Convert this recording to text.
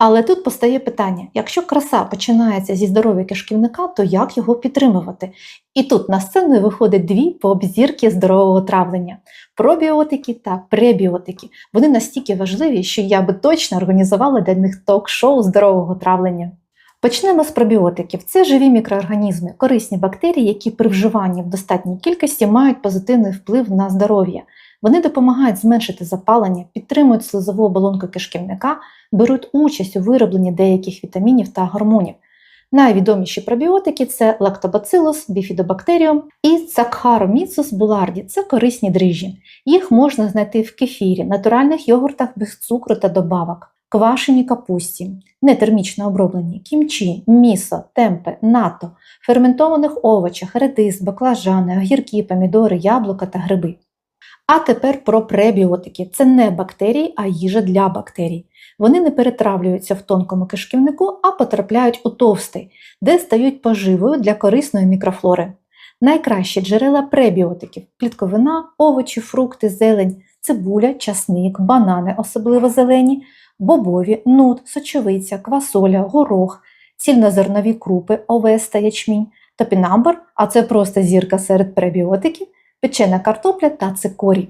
Але тут постає питання: якщо краса починається зі здоров'я кишківника, то як його підтримувати? І тут на сцену виходять дві пообзірки здорового травлення: пробіотики та пребіотики. Вони настільки важливі, що я би точно організувала для них ток-шоу здорового травлення. Почнемо з пробіотиків. Це живі мікроорганізми, корисні бактерії, які при вживанні в достатній кількості мають позитивний вплив на здоров'я. Вони допомагають зменшити запалення, підтримують слизову оболонку кишківника, беруть участь у виробленні деяких вітамінів та гормонів. Найвідоміші пробіотики це лактобацилус, біфідобактеріум і Saccharomyces boulardii – це корисні дріжджі. Їх можна знайти в кефірі, натуральних йогуртах без цукру та добавок, квашеній капусті, нетермічно оброблені, кімчі, місо, темпе, нато, ферментованих овочах, редис, баклажани, огірки, помідори, яблука та гриби. А тепер про пребіотики. Це не бактерії, а їжа для бактерій. Вони не перетравлюються в тонкому кишківнику, а потрапляють у товстий, де стають поживою для корисної мікрофлори. Найкращі джерела пребіотиків клітковина, овочі, фрукти, зелень, цибуля, часник, банани, особливо зелені, бобові, нут, сочовиця, квасоля, горох, цільнозернові крупи, овес та ячмінь, топінамбур, а це просто зірка серед пребіотиків, печена картопля та цикорій.